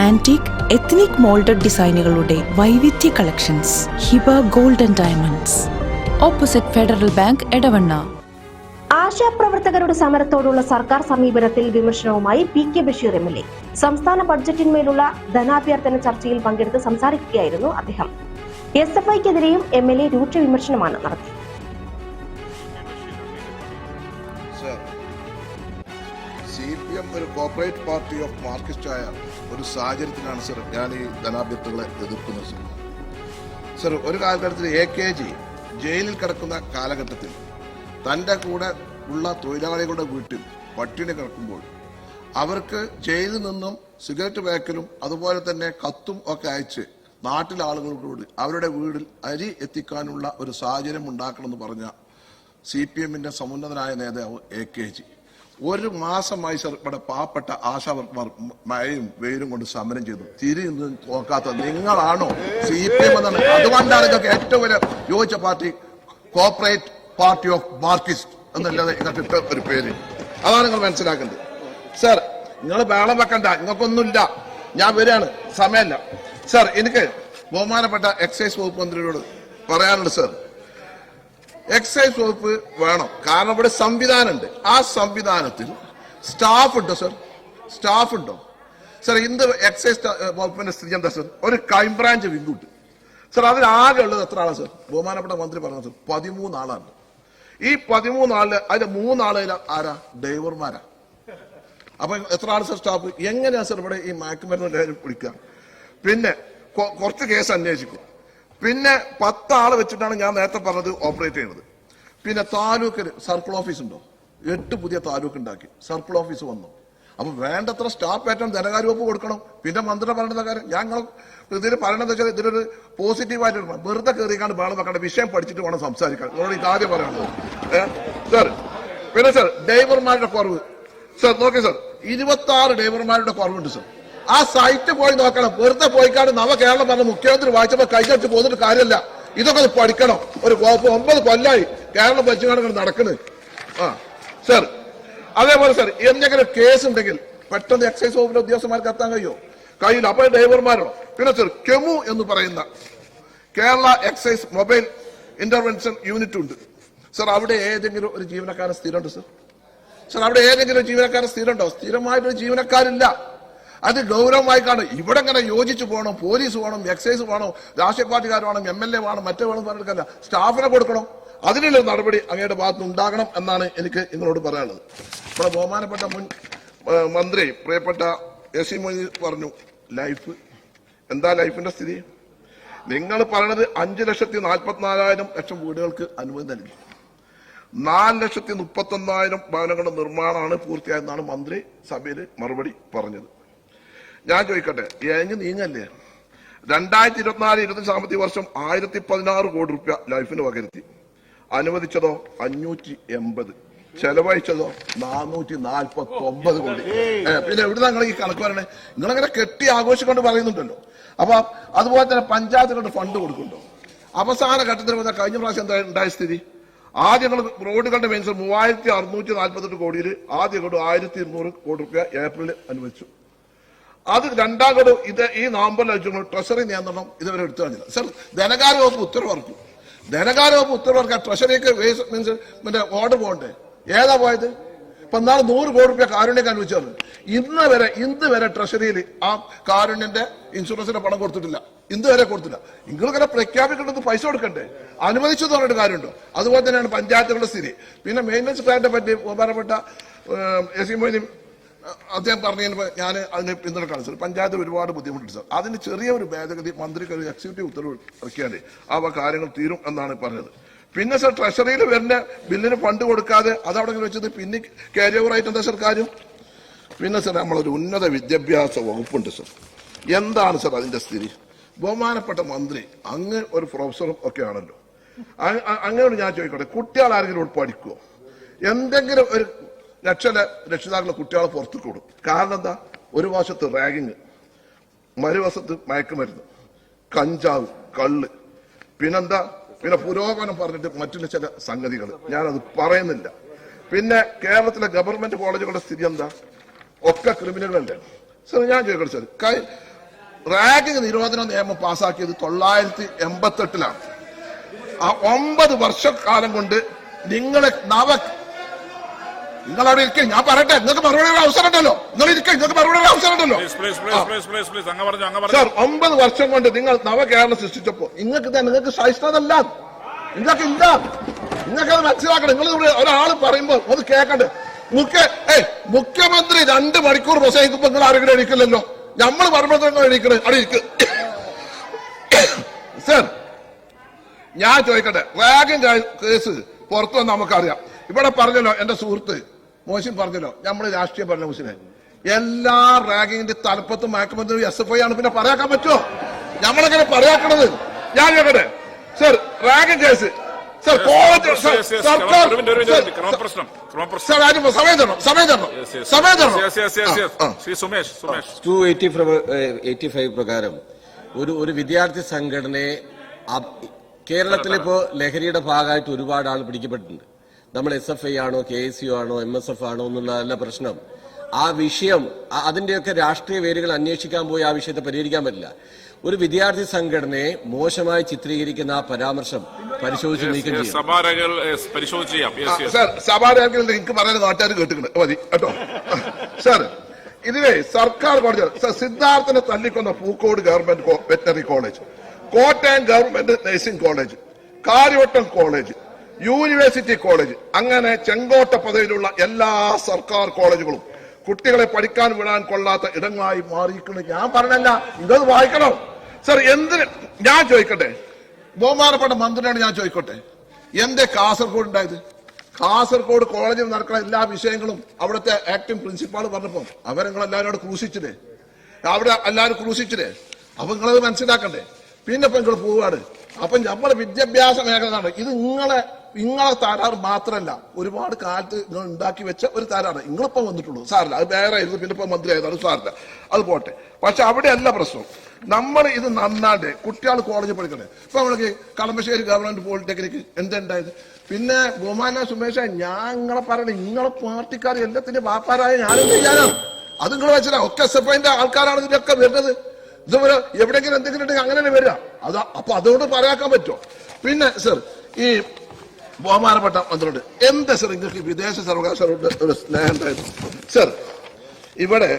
Antique ethnic moulded ഡിസൈനുകളുടെ വൈവിധ്യ collections Hiba golden diamonds opposite federal bank Edavanna. ആശാപ്രവർത്തകരുടെ സമരത്തോടുള്ള സർക്കാർ സമീപനത്തിൽ വിമർശനവുമായി P K Basheer M L A. സംസ്ഥാന ബഡ്ജറ്റിന്മേലുള്ള ധനാഭ്യർത്ഥന ചർച്ചയിൽ പങ്കെടുത്ത് സംസാരിക്കുകയായിരുന്നു അദ്ദേഹം. എസ് എഫ് ഐക്കെതിരെയും എം എൽ എ രൂക്ഷ വിമർശനമാണ് നടത്തിയത്. M corporate party of Marxist ആയ ഒരു സാഹചര്യത്തിലാണ് സർ ഞാൻ ഈ ധനാഭ്യർത്ഥനകളെ എതിർക്കുന്നത് സർ. സർ ഒരു കാലഘട്ടത്തിൽ എ കെ ജി ജയിലിൽ കിടക്കുന്ന കാലഘട്ടത്തിൽ തന്റെ കൂടെ ഉള്ള തൊഴിലാളികളുടെ വീട്ടിൽ പട്ടിണി കിടക്കുമ്പോൾ അവർക്ക് ജയിലിൽ നിന്നും സിഗരറ്റ് പാക്കലും അതുപോലെ തന്നെ കത്തും ഒക്കെ അയച്ച് നാട്ടിലെ ആളുകളോട് അവരുടെ വീടിൽ അരി എത്തിക്കാനുള്ള ഒരു സാഹചര്യം ഉണ്ടാക്കണമെന്ന് പറഞ്ഞ സി പി എമ്മിന്റെ സമുന്നതനായ നേതാവ് എ കെ ജി. ഒരു മാസമായി സർ ഇവിടെ പാവപ്പെട്ട ആശാവർക്കർ മഴയും വെയിലും കൊണ്ട് സമരം ചെയ്തു. തിരിഞ്ഞു നോക്കാത്ത നിങ്ങളാണോ സി പി എം എന്നാണ്. അതുകൊണ്ടാണ് ഇതൊക്കെ ഏറ്റവും വലിയ യോജിച്ച party corporate party of Marxist എന്നല്ലാതെ ഇതൊക്കെ ഒരു പേര്. അതാണ് നിങ്ങൾ മനസ്സിലാക്കേണ്ടത്. സർ നിങ്ങൾ വേളം വെക്കണ്ട. നിങ്ങൾക്കൊന്നുമില്ല. ഞാൻ വരികയാണ്. സമയമല്ല. സർ എനിക്ക് ബഹുമാനപ്പെട്ട എക്സൈസ് വകുപ്പ് മന്ത്രിയോട് പറയാനുണ്ട് സർ എക്സൈസ് വകുപ്പ് വേണം. കാരണം ഇവിടെ സംവിധാനമുണ്ട്. ആ സംവിധാനത്തിൽ സ്റ്റാഫ് ഉണ്ടോ സർ സ്റ്റാഫ് ഉണ്ടോ? സർ ഇന്ന് എക്സൈസ് വകുപ്പിന്റെ സ്ഥിതി എന്താ സർ ഒരു ക്രൈം ബ്രാഞ്ച് വിങ്കുണ്ട് സർ അതിൽ ആകെ ഉള്ളത് എത്ര ആളാണ് സർ ബഹുമാനപ്പെട്ട മന്ത്രി പറഞ്ഞത് സർ പതിമൂന്ന് ആളാണ് ഈ പതിമൂന്നാളിൽ അതിന്റെ മൂന്നാളിൽ ആരാ? ഡ്രൈവർമാരാ. അപ്പൊ എത്ര ആൾ സർ സ്റ്റാഫ് എങ്ങനെയാ സർ ഇവിടെ ഈ മയക്കുമരുന്ന് പിടിക്കുക പിന്നെ കുറച്ച് കേസ് അന്വേഷിക്കും. പിന്നെ പത്ത് ആൾ വെച്ചിട്ടാണ് ഞാൻ നേരത്തെ പറഞ്ഞത് ഓപ്പറേറ്റ് ചെയ്യുന്നത് പിന്നെ താലൂക്കിൽ സർക്കിൾ ഓഫീസ് ഉണ്ടോ? എട്ട് പുതിയ താലൂക്ക് ഉണ്ടാക്കി. സർക്കിൾ ഓഫീസ് വന്നു. അപ്പൊ വേണ്ടത്ര സ്റ്റാഫ് ഏറ്റവും ധനകാര്യ വകുപ്പ് കൊടുക്കണം. പിന്നെ മന്ത്രി പറയുന്ന കാര്യം ഞങ്ങൾ ഇതിൽ പറയണത് വെച്ചാൽ ഇതിലൊരു പോസിറ്റീവായിട്ട് എടുക്കണം. വെറുതെ കയറിക്കാണ്ട് വേണം വെക്കേണ്ട വിഷയം പഠിച്ചിട്ട് വേണം സംസാരിക്കാൻ. നിങ്ങളോട് ആദ്യം പറയണത് സർ പിന്നെ സർ ഡ്രൈവർമാരുടെ കുറവ്. സർ നോക്കി സർ ഇരുപത്തി ആറ് ഡ്രൈവർമാരുടെ കുറവുണ്ട് സർ ആ സൈറ്റ് പോയി നോക്കണം. വെറുതെ പോയിക്കാണ്ട് നവ കേരളം പറഞ്ഞ മുഖ്യമന്ത്രി വായിച്ചപ്പോ കൈകടിച്ച് പോന്നിട്ട് കാര്യമല്ല. ഇതൊക്കെ പഠിക്കണം. ഒരു ഒമ്പത് കൊല്ലായി കേരളം ഭരിച്ചുകൊണ്ട് നടക്കുന്നത് ആ സർ അതേപോലെ സർ എന്തെങ്കിലും കേസ് ഉണ്ടെങ്കിൽ പെട്ടെന്ന് എക്സൈസ് വകുപ്പിലെ ഉദ്യോഗസ്ഥന്മാർക്ക് എത്താൻ കഴിയോ? കഴിയില്ല അപ്പോൾ ഡ്രൈവർമാരോ പിന്നെ സർ കെമു എന്ന് പറയുന്ന Kerala excise mobile intervention unit ഉണ്ട്. സർ അവിടെ ഏതെങ്കിലും ഒരു ജീവനക്കാരൻ സ്ഥിരമുണ്ട് സർ സർ അവിടെ ഏതെങ്കിലും ജീവനക്കാരൻ സ്ഥിരമുണ്ടോ? സ്ഥിരമായിട്ടൊരു ജീവനക്കാരില്ല. അത് ഗൗരവമായി കാണും. ഇവിടെ ഇങ്ങനെ യോജിച്ചു പോകണം പോലീസ് വേണം എക്സൈസ് വേണം രാഷ്ട്രീയ പാർട്ടിക്കാർ വേണം എം എൽ എ വേണം മറ്റേ വേണം പറഞ്ഞിട്ടല്ല സ്റ്റാഫിനെ കൊടുക്കണം. അതിനുള്ള നടപടി അങ്ങയുടെ ഭാഗത്ത് ഉണ്ടാകണം എന്നാണ് എനിക്ക് നിങ്ങളോട് പറയാനുള്ളത്. ഇവിടെ ബഹുമാനപ്പെട്ട മുൻ മന്ത്രി പ്രിയപ്പെട്ട എസ് സി മൊയ്തീൻ പറഞ്ഞു ലൈഫ് എന്താ ലൈഫിന്റെ സ്ഥിതി? നിങ്ങൾ പറയണത് അഞ്ച് ലക്ഷത്തി നാൽപ്പത്തിനാലായിരം ലക്ഷം വീടുകൾക്ക് അനുമതി നൽകി. നാല് ലക്ഷത്തി മുപ്പത്തൊന്നായിരം ഭവനങ്ങളുടെ നിർമ്മാണമാണ് പൂർത്തിയായതെന്നാണ് മന്ത്രി സഭയിൽ മറുപടി പറഞ്ഞത്. ഞാൻ ചോദിക്കട്ടെ ഏങ്ങി നീങ്ങല്ലേ? രണ്ടായിരത്തി ഇരുപത്തിനാല് ഇരുപത്തി സാമ്പത്തിക വർഷം ആയിരത്തി പതിനാറ് കോടി റുപ്യ ലൈഫിന് പകരുത്തി അനുവദിച്ചതോ? അഞ്ഞൂറ്റി എൺപത് ചെലവഴിച്ചതോ? നാനൂറ്റി നാൽപ്പത്തി ഒമ്പത് കോടി പിന്നെ എവിടെ നിങ്ങൾ ഈ കണക്ക് പറയണേ? നിങ്ങളങ്ങനെ കെട്ടി ആഘോഷിക്കൊണ്ട് പറയുന്നുണ്ടല്ലോ. അപ്പൊ അതുപോലെ തന്നെ പഞ്ചായത്തുകളുടെ ഫണ്ട് കൊടുക്കുന്നുണ്ടോ? അവസാന ഘട്ടത്തിൽ വന്ന കഴിഞ്ഞ പ്രാവശ്യം എന്താ ഉണ്ടായ സ്ഥിതി? ആദ്യ റോഡുകളുടെ മെയിൻസ് മൂവായിരത്തി അറുന്നൂറ്റി നാൽപ്പത്തെട്ട് കോടിയിൽ ആദ്യ കൊണ്ട് ആയിരത്തി ഇരുന്നൂറ് കോടി റുപ്യ ഏപ്രിലിൽ അനുവദിച്ചു. അത് രണ്ടാം ഗഡു ഇത് ഈ നവംബറിൽ അയച്ചു ട്രഷറി നിയന്ത്രണം ഇതുവരെ എടുത്തു കഴിഞ്ഞില്ല സർ ധനകാര്യ വകുപ്പ് ഉത്തരവിറക്കും ധനകാര്യ വകുപ്പ് ഉത്തരവിറക്കാൻ ട്രഷറിക്ക് മീൻസ് മറ്റേ ഓർഡർ പോകണ്ടേ? ഏതാ പോയത്? ഇപ്പൊ നാളെ നൂറ് കോടി രൂപ കാരുണ്യം അനുവദിച്ചത് ഇന്ന് വരെ ഇന്ന് വരെ ട്രഷറിയിൽ ആ കാരുണ്യന്റെ ഇൻഷുറൻസിന്റെ പണം കൊടുത്തിട്ടില്ല. ഇന്ന് വരെ കൊടുത്തില്ല. നിങ്ങളിങ്ങനെ പ്രഖ്യാപിക്കേണ്ടത് പൈസ കൊടുക്കണ്ടേ? അനുവദിച്ചു പറഞ്ഞിട്ട് കാര്യമുണ്ടോ? അതുപോലെ തന്നെയാണ് പഞ്ചായത്തുകളുടെ സ്ഥിതി. പിന്നെ മെയിന്റനൻസ് പ്ലാനിനെ പറ്റി ബഹുമാനപ്പെട്ട എസ് സി മൊയ്തീൻ അദ്ദേഹം പറഞ്ഞതിന് ഞാൻ അതിനെ പിന്തുണക്കാണ് സാർ പഞ്ചായത്ത് ഒരുപാട് ബുദ്ധിമുട്ടുണ്ട് സാർ. അതിന് ചെറിയ ഒരു ഭേദഗതി മന്ത്രിക്ക് ഒരു എക്സിക്യൂട്ടീവ് ഉത്തരവ് ഇറക്കിയാലേ അവ കാര്യങ്ങൾ തീരും എന്നാണ് പറഞ്ഞത്. പിന്നെ സാർ ട്രഷറിയിൽ വരുന്ന ബില്ലിന് ഫണ്ട് കൊടുക്കാതെ അതവിടെ വെച്ചത് പിന്നെ ക്യാരി ഓവർ ആയിട്ട് എന്താ സാർ കാര്യം? പിന്നെ സാർ നമ്മളൊരു ഉന്നത വിദ്യാഭ്യാസ വകുപ്പുണ്ട് സാർ. എന്താണ് സർ അതിന്റെ സ്ഥിതി? ബഹുമാനപ്പെട്ട മന്ത്രി അങ്ങ് ഒരു പ്രൊഫസറും ഒക്കെ ആണല്ലോ. അ- അ- ഞാൻ ചോദിക്കട്ടെ കുട്ടികൾ ആരെങ്കിലും പഠിക്കുമോ എന്തെങ്കിലും ഒരു രക്ഷല രക്ഷിതാക്കളെ കുട്ടികളെ പുറത്തേക്ക് വിടും. കാരണം എന്താ? ഒരു വശത്ത് റാഗിങ് മറുവശത്ത് മയക്കുമരുന്ന് കഞ്ചാവ് കള്ള്. പിന്നെന്താ? പിന്നെ പുരോഗമനം പറഞ്ഞിട്ട് മറ്റുള്ള ചില സംഗതികൾ. ഞാനത് പറയുന്നില്ല. പിന്നെ കേരളത്തിലെ ഗവൺമെന്റ് കോളേജുകളുടെ സ്ഥിതി എന്താ? ഒക്കെ ക്രിമിനലുകളല്ലേ സാർ ഞാൻ ചോദിക്കട്ടെ സാർ. കൈ റാഗിങ് നിരോധന നിയമം പാസാക്കിയത് തൊള്ളായിരത്തി എൺപത്തെട്ടിലാണ് ആ ഒമ്പത് വർഷക്കാലം കൊണ്ട് നിങ്ങളെ നവ നിങ്ങൾ അവിടെ ഇരിക്കും ഞാൻ പറയട്ടെ നിങ്ങൾക്ക് മറുപടി അവസരം ഉണ്ടല്ലോ നിങ്ങൾ ഇരിക്കും നിങ്ങൾക്ക് മറുപടി അവസരം ഉണ്ടല്ലോ സാർ ഒമ്പത് വർഷം കൊണ്ട് നിങ്ങൾ നവകേരളം സൃഷ്ടിച്ചപ്പോ നിങ്ങൾക്ക് നിങ്ങൾക്ക് സഹിഷ്ണതല്ല നിങ്ങൾക്ക് ഇല്ല. നിങ്ങൾക്ക് അത് മനസ്സിലാക്കണം. നിങ്ങൾ ഇവിടെ ഒരാൾ പറയുമ്പോൾ അത് കേൾക്കണ്ടേ മുഖ്യ ഏ മുഖ്യമന്ത്രി രണ്ട് മണിക്കൂർ പ്രസംഗിക്കുമ്പോ നിങ്ങൾ ആരെങ്കിലും എണീക്കില്ലല്ലോ. നമ്മൾ പറയുമ്പോൾ എണീക്കണേ. അവിടെ ഇരിക്ക്. സാർ ഞാൻ ചോദിക്കട്ടെ. വാഗൻ കേസ് പുറത്തു വന്ന് നമുക്കറിയാം. ഇവിടെ പറഞ്ഞല്ലോ എന്റെ സുഹൃത്ത് മോശം പറഞ്ഞല്ലോ. നമ്മൾ രാഷ്ട്രീയം പറഞ്ഞ മുസ്ലിം എല്ലാ റാഗിങ്ങിന്റെ തലപ്പത്തും മയക്കുമരുന്ന് എസ് എഫ് ഐ ആണ്. പിന്നെ പറയാക്കാൻ പറ്റുമോ നമ്മളെങ്ങനെ പറയാക്കണത്? ഞാൻ ഇവിടെ sir ragging case. Sir yes, സർക്കാർ സർ, സമയം തരണം. സമയം തരണം. സമയം തരണം. ടു എയ്റ്റി എയ്റ്റി ഫൈവ് പ്രകാരം ഒരു ഒരു വിദ്യാർത്ഥി സംഘടനയെ കേരളത്തിലിപ്പോ ലഹരിയുടെ ഭാഗമായിട്ട് ഒരുപാട് ആൾ പിടിക്കപ്പെട്ടിട്ടുണ്ട്. നമ്മൾ എസ് എഫ് ഐ ആണോ കെ എസ് യു ആണോ എം എസ് എഫ് ആണോ എന്നുള്ളതല്ല പ്രശ്നം. ആ വിഷയം അതിന്റെയൊക്കെ അതിന്റെയൊക്കെ രാഷ്ട്രീയ വേരുകൾ അന്വേഷിക്കാൻ പോയി ആ വിഷയത്തെ പരിഹരിക്കാൻ പറ്റില്ല. ഒരു വിദ്യാർത്ഥി സംഘടനയെ മോശമായി ചിത്രീകരിക്കുന്ന ആ പരാമർശം പരിശോധിച്ച് നീക്കം ചെയ്യും. എനിക്ക് പറയാൻ നാട്ടുകാർ കേട്ടിട്ടുണ്ട്. മതി കേട്ടോ. സാർ ഇതിലെ സർക്കാർ പറഞ്ഞത് സാർ സിദ്ധാർത്ഥനെ തല്ലിക്കൊന്ന Pookode government വെറ്ററി veterinary college Kottayam government nursing college Kariavattom college university college അങ്ങനെ ചെങ്കോട്ട പദവിയിലുള്ള എല്ലാ സർക്കാർ കോളേജുകളും കുട്ടികളെ പഠിക്കാൻ വിടാൻ കൊള്ളാത്ത ഇടങ്ങളായി മാറിയിരിക്കുന്നത് ഞാൻ പറഞ്ഞല്ല ഇതത് വായിക്കണം. സർ എന്തിന്? ഞാൻ ചോദിക്കട്ടെ. ബഹുമാനപ്പെട്ട മന്ത്രിയോട് ഞാൻ ചോദിക്കട്ടെ. എന്റെ കാസർഗോഡ് ഉണ്ടായത് കാസർഗോഡ് കോളേജിൽ നടക്കുന്ന എല്ലാ വിഷയങ്ങളും അവിടുത്തെ ആക്ടിംഗ് പ്രിൻസിപ്പാൾ പറഞ്ഞപ്പോ അവരങ്ങളെല്ലാവരോട് അവിടെ ക്രൂശിച്ചില്ലേ? അവിടെ എല്ലാവരും ക്രൂശിച്ചില്ലേ? അപ്പൊ നിങ്ങളത് മനസ്സിലാക്കണ്ടേ? പിന്നെ ഇപ്പൊ നിങ്ങൾ പോവാണ് അപ്പൊ നമ്മുടെ വിദ്യാഭ്യാസ മേഖല ഇത് നിങ്ങളെ നിങ്ങളെ താരാറ് മാത്രമല്ല ഒരുപാട് കാലത്ത് നിങ്ങൾ ഉണ്ടാക്കി വെച്ച ഒരു താരാണ്. നിങ്ങളിപ്പം വന്നിട്ടുള്ളൂ. സാറില്ല. അത് വേറെ ആയിരുന്നു. പിന്നെ ഇപ്പൊ മന്ത്രി ആയതാണ്. സാറില്ല. അത് പോട്ടെ. പക്ഷെ അവിടെയല്ല പ്രശ്നം. നമ്മൾ ഇത് നന്നാണ്ട് കുട്ടികൾ കോളേജിൽ പഠിക്കണേ. ഇപ്പൊ നമ്മൾക്ക് കളമശ്ശേരി ഗവൺമെന്റ് പോളിടെക്നിക്ക് എന്തുണ്ടായത്? പിന്നെ ബഹുമാന സുമേഷ ഞാൻ നിങ്ങളെ പറയണേ നിങ്ങളെ പാർട്ടിക്കാർ എല്ലാത്തിന്റെ വാപ്പാരായ ഞാനും ചെയ്യാനാണ് അത് നിങ്ങൾ വെച്ചാൽ ഒക്കെ എസ് ആൾക്കാരാണ് ഇതിലൊക്കെ വരുന്നത്. ഇതുപോലെ എവിടെയെങ്കിലും എന്തെങ്കിലും ഉണ്ടെങ്കിൽ അങ്ങനെ വരിക. അത്. അപ്പൊ അതുകൊണ്ട് പറയാക്കാൻ പറ്റുമോ പിന്നെ സർ ഈ ബഹുമാനപ്പെട്ട മന്ത്രിയോട് എന്താ സർ നിങ്ങൾക്ക് വിദേശ സർവകലാശാലയുടെ ഒരു സ്നേഹം സർ ഇവിടെ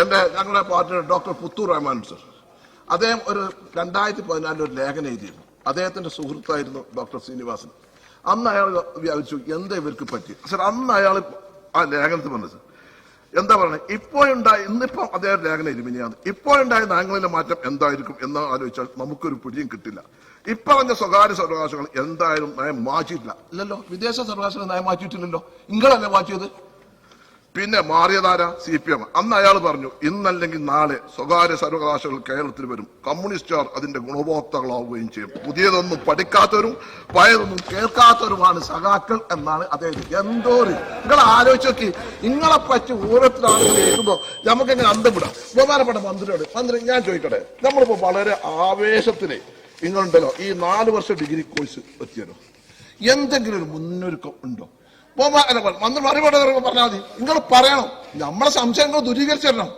എന്റെ ഞങ്ങളുടെ പാർട്ടിയുടെ ഡോക്ടർ പുത്തൂർ റഹ്മാൻ സർ അദ്ദേഹം ഒരു രണ്ടായിരത്തി പതിനാലിൽ ഒരു ലേഖനം എഴുതിയിരുന്നു. അദ്ദേഹത്തിന്റെ സുഹൃത്തായിരുന്നു ഡോക്ടർ ശ്രീനിവാസൻ. അന്ന് അയാൾ വ്യാപിച്ചു എന്താ ഇവർക്ക് പറ്റി? സർ അന്ന് അയാൾ ആ ലേഖനത്തിൽ പറഞ്ഞു സർ എന്താ പറയുന്നത് ഇപ്പോഴുണ്ടായ ഇന്നിപ്പം അദ്ദേഹം ലേഖനം ഇരുമിനിയാണ് ഇപ്പോഴുണ്ടായ നയങ്ങളിലെ മാറ്റം എന്തായിരിക്കും എന്ന് ആലോചിച്ചാൽ നമുക്കൊരു പിടിയും കിട്ടില്ല. ഇപ്പറഞ്ഞ സ്വകാര്യ സർവകാശങ്ങൾ എന്തായാലും നയം മാറ്റിയിട്ടില്ല. ഇല്ലല്ലോ. വിദേശ സർവകാശങ്ങൾ നയം മാറ്റിയിട്ടില്ലല്ലോ. നിങ്ങളല്ലേ മാറ്റിയത്? പിന്നെ മാറിയതാര? സി പി എം അന്ന് അയാൾ പറഞ്ഞു ഇന്നല്ലെങ്കിൽ നാളെ സ്വകാര്യ സർവകലാശാലകൾ കേരളത്തിൽ വരും. കമ്മ്യൂണിസ്റ്റുകാർ അതിന്റെ ഗുണഭോക്താക്കളാവുകയും ചെയ്യും. പുതിയതൊന്നും പഠിക്കാത്തവരും പഴയതൊന്നും കേൾക്കാത്തവരുമാണ് സഖാക്കൾ എന്നാണ് അദ്ദേഹം എന്തോ ഒരു നിങ്ങൾ ആലോചിച്ചു നോക്കി. നിങ്ങളെ പറ്റി ഓരോരുത്തരാളുകൾ കേൾക്കുമ്പോൾ നമുക്കെങ്ങനെ നമുക്ക് എങ്ങനെ അന്തം വിടാം. ബഹുമാനപ്പെട്ട മന്ത്രിയോട് മന്ത്രി ഞാൻ ചോദിക്കട്ടെ. നമ്മളിപ്പോ വളരെ ആവേശത്തിൽ നിങ്ങളുണ്ടല്ലോ ഈ നാല് വർഷം ഡിഗ്രി കോഴ്സ് എത്തിയല്ലോ എന്തെങ്കിലും ഒരു മുന്നൊരുക്കം ഉണ്ടോ? വന്ന് മറുപടി പറഞ്ഞാൽ മതി. നിങ്ങൾ പറയണം. നമ്മളെ സംശയങ്ങൾ ദൂരീകരിച്ചു തരണം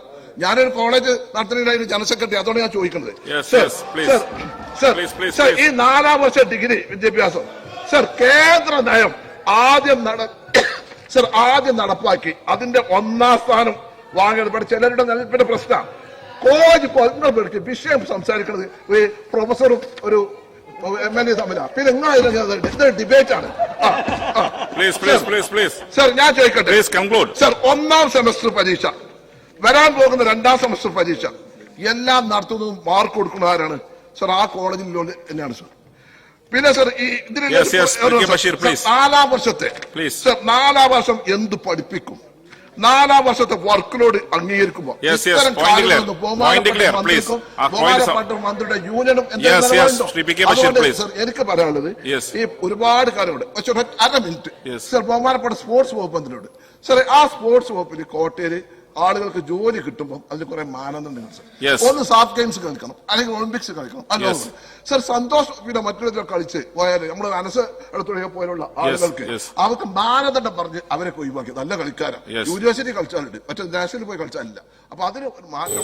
ഞാനൊരു കോളേജ് നടത്തുന്ന ജനറൽ സെക്രട്ടറി അതോടെ ഞാൻ ചോദിക്കുന്നത്. സർ, സർ, ഈ നാലാം വർഷ ഡിഗ്രി വിദ്യാഭ്യാസം. സർ കേന്ദ്ര നയം ആദ്യം നട സർ ആദ്യം നടപ്പാക്കി അതിന്റെ ഒന്നാം സ്ഥാനം വാങ്ങിയത്. ഇവിടെ ചിലരുടെ നിലപ്പിന്റെ പ്രശ്നം. കോളേജ് പഠിക്കും വിഷയം സംസാരിക്കുന്നത് ഒരു പ്രൊഫസറും ഒരു എം എൽ എ തമ്മിലാണ് പിന്നെ നിങ്ങൾ ഡിബേറ്റ് ആണ് സർ ഞാൻ ചോദിക്കട്ടെ? സർ ഒന്നാം സെമസ്റ്റർ പരീക്ഷ. വരാൻ പോകുന്ന രണ്ടാം സെമസ്റ്റർ പരീക്ഷ. എല്ലാം നടത്തുന്നതും മാർക്ക് കൊടുക്കുന്ന ആരാണ്? സർ ആ കോളേജിൽ തന്നെയാണ് സർ പിന്നെ സർ ഈ ഇതിന്. നാലാം വർഷത്തെ. സർ നാലാം വർഷം എന്ത് പഠിപ്പിക്കും? നാലാം വർഷത്തെ വർക്ക് ലോഡ് അംഗീകരിക്കുമ്പോൾ. ഇത്തരം കാര്യങ്ങളൊന്നും. ബഹുമാനപ്പെട്ട മന്ത്രിയുടെ യൂണിയനും എനിക്ക് പറയാനുള്ളത് ഈ ഒരുപാട് കാര്യങ്ങളുണ്ട്. പക്ഷെ അര മിനിറ്റ്. സർ ബഹുമാനപ്പെട്ട സ്പോർട്സ് വകുപ്പ് എന്തിനുണ്ട് സാറേ ആ സ്പോർട്സ് വകുപ്പിൽ കോട്ടയിൽ ആളുകൾക്ക് ജോലി കിട്ടുമ്പോൾ അതിൽ കുറെ മാനദണ്ഡങ്ങൾ സർ. ഒന്ന് സാഫ് ഗെയിംസ് കളിക്കണം അല്ലെങ്കിൽ ഒളിമ്പിക്സ് കളിക്കണം. Yes. സർ സന്തോഷ് പിന്നെ മറ്റൊരു കളിച്ച് പോയാൽ നമ്മൾ മനസ്സ് എടുത്തുക പോലുള്ള ആളുകൾക്ക്. അവർക്ക് മാനദണ്ഡം പറഞ്ഞ് അവരെ ഒഴിവാക്കി. നല്ല കളിക്കാരാണ് യൂണിവേഴ്സിറ്റി കളിച്ചാലുണ്ട്. മറ്റേ നാഷണലിൽ പോയി കളിച്ചാലില്ല. അപ്പൊ അതിന് ഒരു മാറ്റം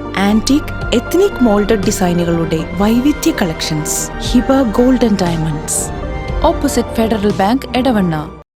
Antique ethnic moulded ഡിസൈനുകളുടെ വൈവിധ്യ collections Hiba golden diamonds opposite federal bank Edavanna